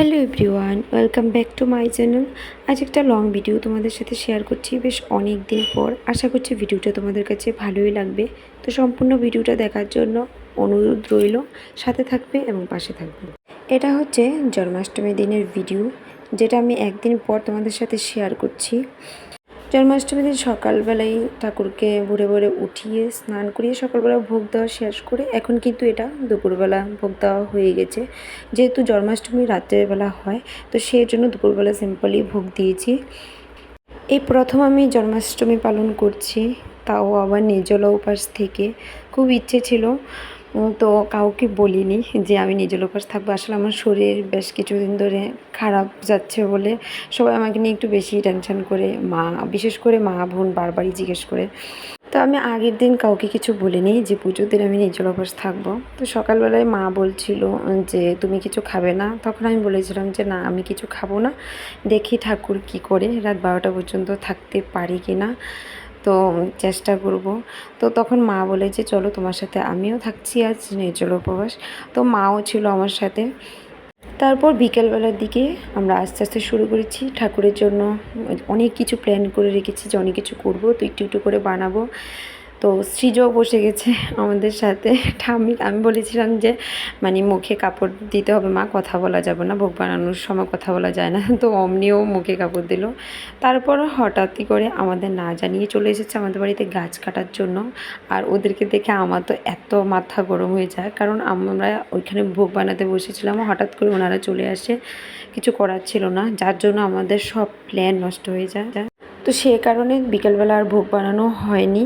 Hello everyone, welcome back to my channel. আজ একটা long video তোমাদের সাথে শেয়ার করছি বেশ অনেক দিন পর। আশা করছি ভিডিওটা তোমাদের কাছে ভালোই লাগবে। তো সম্পূর্ণ ভিডিওটা দেখার জন্য অনুরোধ রইল, সাথে থাকবে এবং পাশে থাকবে। এটা হচ্ছে জন্মাষ্টমী দিনের ভিডিও, যেটা আমি একদিন পর তোমাদের সাথে শেয়ার করছি। জন্মাষ্টমী দিন সকালবেলায় ঠাকুরকে ভোরে ভোরে উঠিয়ে স্নান করিয়ে সকালবেলা ভোগ দেওয়া শেষ করে এখন কিন্তু এটা দুপুরবেলা ভোগ দেওয়া হয়ে গেছে। যেহেতু জন্মাষ্টমী রাত্রেবেলা হয়, তো সেই জন্য দুপুরবেলা সিম্পলি ভোগ দিয়েছি। এই প্রথম আমি জন্মাষ্টমী পালন করছি, তাও আবার নির্জলা উপাস থেকে। খুব ইচ্ছে ছিল তো কাউকে বলিনি যে আমি নির্জলা উপাস থাকব। আসলে আমার শরীর বেশ কিছুদিন ধরে খারাপ যাচ্ছে বলে সবাই আমাকে নিয়ে একটু বেশি টেনশন করে। মা, বিশেষ করে মা বোন বারবারই জিজ্ঞেস করে। তো আমি আগের দিন কাউকে কিছু বলিনি যে, পুজোর দিন আমি নির্জলা উপবাস থাকব? তো সকালবেলায় মা বলছিল যে, তুমি কিছু খাবে না? তখন আমি বলেছিলাম যে, না, আমি কিছু খাব না। দেখি ঠাকুর কি করে। রাত বারোটা পর্যন্ত থাকতে পারি কি না? তো চেষ্টা করব। তো তখন মা বলে যে, চলো তোমার সাথে আমিও থাকছি আজ নির্জল উপবাস। তো মাও ছিল আমার সাথে। তারপর বিকেলবেলার দিকে আমরা আস্তে আস্তে শুরু করেছি ঠাকুরের জন্য। অনেক কিছু প্ল্যান করে রেখেছি যে, অনেক কিছু করব, তো একটু একটু করে বানাবো। তো সৃজও বসে গেছে আমাদের সাথে। আমি আমি বলেছিলাম যে মানে মুখে কাপড় দিতে হবে, মা কথা বলা যাবে না, ভোগ বানানোর সময় কথা বলা যায় না। তো অমনিও মুখে কাপড় দিল। তারপর হঠাৎই করে আমাদের না জানিয়ে চলে এসেছে আমাদের বাড়িতে গাছ কাটার জন্য। আর ওদেরকে দেখে আমার তো এত মাথা গরম হয়ে যায়, কারণ আমরা ওইখানে ভোগ বানাতে বসেছিলাম। হঠাৎ করে ওনারা চলে আসে, কিছু করার ছিল না, যার জন্য আমাদের সব প্ল্যান নষ্ট হয়ে যায়। তো সে কারণে বিকেলবেলা আর ভোগ বানানো হয়নি।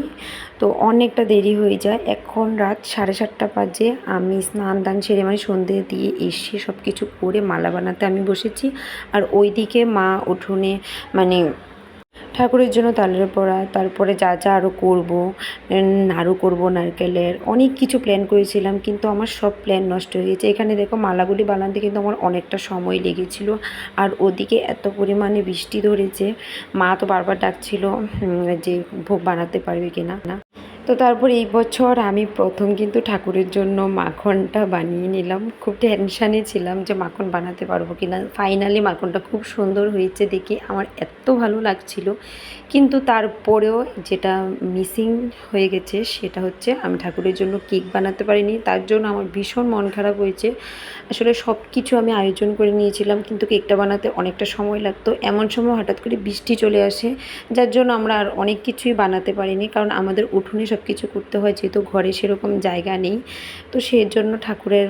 তো অনেকটা দেরি হয়ে যায়। এখন রাত সাড়ে সাতটা বাজে। আমি স্নান দান সেরে মানে সন্ধে দিয়ে এসে সব কিছু করে মালা বানাতে আমি বসেছি। আর ওইদিকে মা উঠোনে মানে ঠাকুরের জন্য তালের পড়া তারপরে যা যা আরও করব নাড়ু করব, নারকেলের, অনেক কিছু প্ল্যান করেছিলাম, কিন্তু আমার সব প্ল্যান নষ্ট হয়ে গেছে। এখানে দেখো মালাগুলি বানাতে কিন্তু আমার অনেকটা সময় লেগেছিল, আর ওদিকে এত পরিমাণে বৃষ্টি ধরেছে, মা তো বারবার ডাকছিল যে ভোগ বানাতে পারবে কিনা। না তো তারপর এই বছর আমি প্রথম কিন্তু ঠাকুরের জন্য মাখনটা বানিয়ে নিলাম। খুব টেনশানে ছিলাম যে মাখন বানাতে পারব কি না ফাইনালি মাখনটা খুব সুন্দর হয়েছে দেখে আমার এত ভালো লাগছিল। কিন্তু তারপরেও যেটা মিসিং হয়ে গেছে সেটা হচ্ছে আমি ঠাকুরের জন্য কেক বানাতে পারিনি। তার জন্য আমার ভীষণ মন খারাপ হয়েছে। আসলে সব কিছু আমি আয়োজন করে নিয়েছিলাম কিন্তু কেকটা বানাতে অনেকটা সময় লাগতো। এমন সময় হঠাৎ করে বৃষ্টি চলে আসে, যার জন্য আমরা আর অনেক কিছুই বানাতে পারিনি। কারণ আমাদের উঠোনে সব কিছু করতে হয়, যেহেতু ঘরে সেরকম জায়গা নেই। তো সেই জন্য ঠাকুরের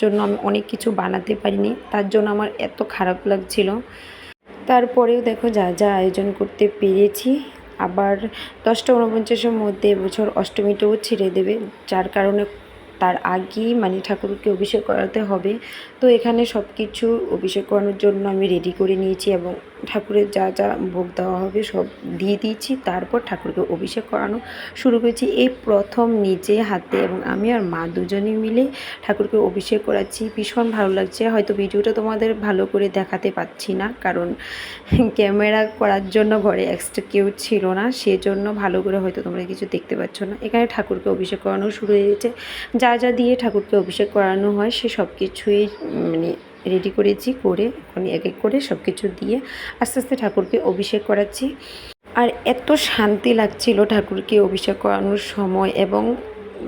জন্য আমি অনেক কিছু বানাতে পারিনি। তার জন্য আমার এত খারাপ লাগছিল। তারপরেও দেখো যা যা আয়োজন করতে পেরেছি। আবার দশটা উনপঞ্চাশের মধ্যে এবছর অষ্টমীটাও ছেড়ে দেবে। যার কারণে তার আগেই মানে ঠাকুরকে অভিষেক করাতে হবে। তো এখানে সব কিছু অভিষেক করানোর জন্য আমি রেডি করে নিয়েছি এবং ঠাকুরের যা যা ভোগ দেওয়া হবে সব দিয়ে দিয়েছি। তারপর ঠাকুরকে অভিষেক করানো শুরু করেছি। এই প্রথম নিজে হাতে এবং আমি আর মা দুজনে মিলে ঠাকুরকে অভিষেক করাচ্ছি। ভীষণ ভালো লাগছে। হয়তো ভিডিওটা তোমাদের ভালো করে দেখাতে পাচ্ছি না, কারণ ক্যামেরা করার জন্য ঘরে এক্সট্রা কেউ ছিল না, সেজন্য ভালো করে হয়তো তোমরা কিছু দেখতে পাচ্ছ না। এখানে ঠাকুরকে অভিষেক করানো শুরু হয়ে গেছে। যা যা দিয়ে ঠাকুরকে অভিষেক করানো হয় সে সব কিছুই মানে রেডি করেছি, করে এখন এক এক করে সব কিছু দিয়ে আস্তে আস্তে ঠাকুরকে অভিষেক করাচ্ছি। আর এত শান্তি লাগছিল ঠাকুরকে অভিষেক করানোর সময় এবং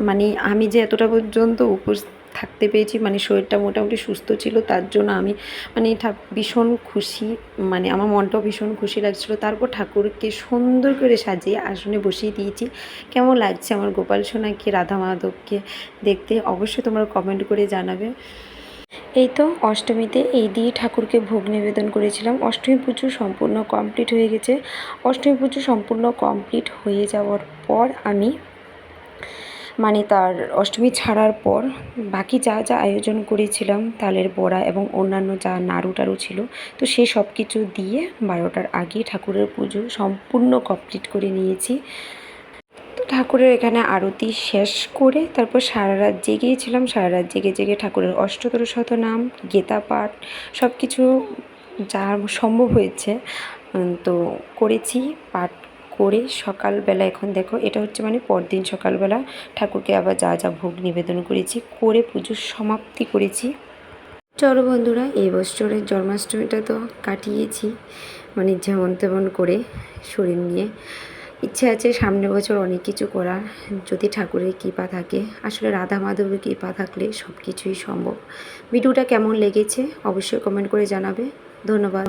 মানে আমি যে এতটা পর্যন্ত উপোস থাকতে পেরেছি মানে শরীরটা মোটামুটি সুস্থ ছিল, তার জন্য আমি মানে ভীষণ খুশি মানে আমার মনটাও ভীষণ খুশি লাগছিল। তারপর ঠাকুরকে সুন্দর করে সাজিয়ে আসনে বসিয়ে দিয়েছি। কেমন লাগছে আমার গোপাল সোনাকে, রাধা মাধবকে দেখতে? অবশ্যই তোমরা কমেন্ট করে জানাবে। এই তো অষ্টমীতে এই দিয়ে ঠাকুরকে ভোগ নিবেদন করেছিলাম। অষ্টমী পুজো সম্পূর্ণ কমপ্লিট হয়ে গেছে। অষ্টমী পুজো সম্পূর্ণ কমপ্লিট হয়ে যাওয়ার পর আমি মানে তার অষ্টমী ছাড়ার পর বাকি যা যা আয়োজন করেছিলাম, তালের বড়া এবং অন্যান্য যা নাড়ু টাড়ু ছিল, তো সে সব কিছু দিয়ে বারোটার আগে ঠাকুরের পুজো সম্পূর্ণ কমপ্লিট করে নিয়েছি। ঠাকুরের এখানে আরতি শেষ করে তারপর সারা রাত জেগেছিলাম, সারা রাত জেগে জেগে ঠাকুরের অষ্টতর শতনাম, গীতা পাঠ সব কিছু যা সম্ভব হয়েছে তো করেছি, পাঠ করে সকালবেলা এখন দেখো, এটা হচ্ছে মানে পরদিন সকালবেলা ঠাকুরকে আবার যা যা ভোগ নিবেদন করেছি, করে পুজোর সমাপ্তি করেছি। চলো বন্ধুরা, এই বছরের জন্মাষ্টমীটা তো কাটিয়েছি মানে যেমন তেমন করে শরীর নিয়ে। ইচ্ছে আছে সামনের বছর অনেক কিছু করার। যদি ঠাকুরের কৃপা থাকে, আসলে রাধা মাধবের কৃপা থাকলে সব কিছুই সম্ভব। ভিডিওটা কেমন লেগেছে, অবশ্যই কমেন্ট করে জানাবে। ধন্যবাদ।